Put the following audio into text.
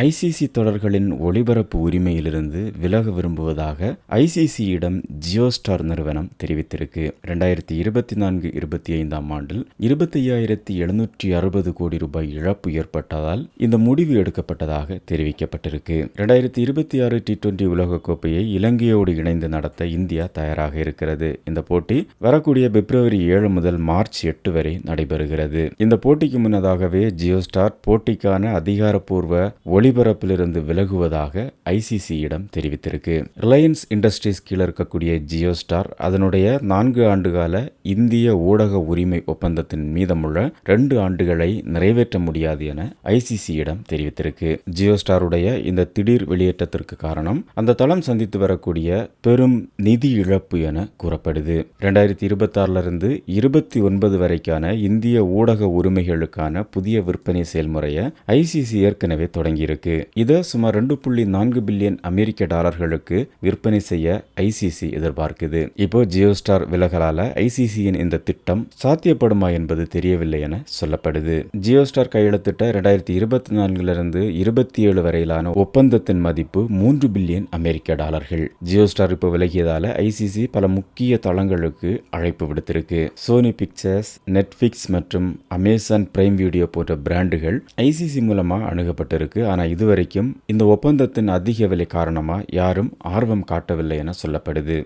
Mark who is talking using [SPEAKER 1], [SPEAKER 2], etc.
[SPEAKER 1] ICC தொடர்களின் ஒளிபரப்பு உரிமையிலிருந்து விலக விரும்புவதாக ஐசிசியிடம் ஜியோ ஸ்டார் நிறுவனம் தெரிவித்திருக்கு. ரெண்டாயிரத்தி இருபத்தி நான்கு இருபத்தி ஐந்தாம் ஆண்டில் இருபத்தி ஐயாயிரத்தி எழுநூற்றி அறுபது கோடி ரூபாய் இழப்பு ஏற்பட்டதால் இந்த முடிவு எடுக்கப்பட்டதாக தெரிவிக்கப்பட்டிருக்கு. ரெண்டாயிரத்தி இருபத்தி ஆறு டி டுவெண்டி உலகக்கோப்பையை இலங்கையோடு இணைந்து நடத்த இந்தியா தயாராக இருக்கிறது. இந்த போட்டி வரக்கூடிய பிப்ரவரி ஏழு முதல் மார்ச் எட்டு வரை நடைபெறுகிறது. இந்த போட்டிக்கு முன்னதாகவே ஜியோ ஸ்டார் போட்டிக்கான அதிகாரப்பூர்வ ஒளி ஒளிபரப்பிலிருந்து விலகுவதாக ஐசிசியிடம் தெரிவித்திருக்கு. ரிலையன்ஸ் இண்டஸ்ட்ரீஸ் கீழே இருக்கக்கூடிய ஜியோ ஸ்டார் அதனுடைய நான்கு ஆண்டுகால இந்திய ஊடக உரிமை ஒப்பந்தத்தின் மீதமுள்ள ரெண்டு ஆண்டுகளை நிறைவேற்ற முடியாது என ஐசிசியிடம் தெரிவித்திருக்கு. ஜியோ ஸ்டாருடைய இந்த திடீர் வெளியேற்றத்திற்கு காரணம் அந்த தளம் சந்தித்து வரக்கூடிய பெரும் நிதி இழப்பு என கூறப்படுது. ரெண்டாயிரத்தி இருபத்தி ஆறுல இருந்து இருபத்தி ஒன்பது வரைக்கான இந்திய ஊடக உரிமைகளுக்கான புதிய விற்பனை செயல்முறையை ஐசிசி ஏற்கனவே தொடங்கியிருக்கு. இதை சுமார் ரெண்டு புள்ளி நான்கு பில்லியன் அமெரிக்க டாலர்களுக்கு விற்பனை செய்ய ஐசிசி எதிர்பார்க்குது. இப்போ ஜியோ ஸ்டார் விலகலால ஐசிசியின் இந்த திட்டம் சாத்தியப்படுமா என்பது தெரியவில்லை என சொல்லப்படுது. ஜியோ ஸ்டார் கையெழுத்திட்ட ரெண்டாயிரத்தி இருபத்தி நான்கிலிருந்து இருபத்தி ஏழு வரையிலான ஒப்பந்தத்தின் மதிப்பு மூன்று பில்லியன் அமெரிக்க டாலர்கள். ஜியோ ஸ்டார் இப்போ விலகியதால ஐசிசி பல முக்கிய தளங்களுக்கு அழைப்பு விடுத்திருக்கு. சோனி பிக்சர்ஸ் நெட்ஃபிக்ஸ் மற்றும் அமேசான் பிரைம் வீடியோ போன்ற பிராண்டுகள் ஐசிசி மூலமா அணுகப்பட்டிருக்கு. ஆனால் இதுவரைக்கும் இந்த ஒப்பந்தத்தின் அதிக விலை காரணமா யாரும் ஆர்வம் காட்டவில்லை என சொல்லப்படுது.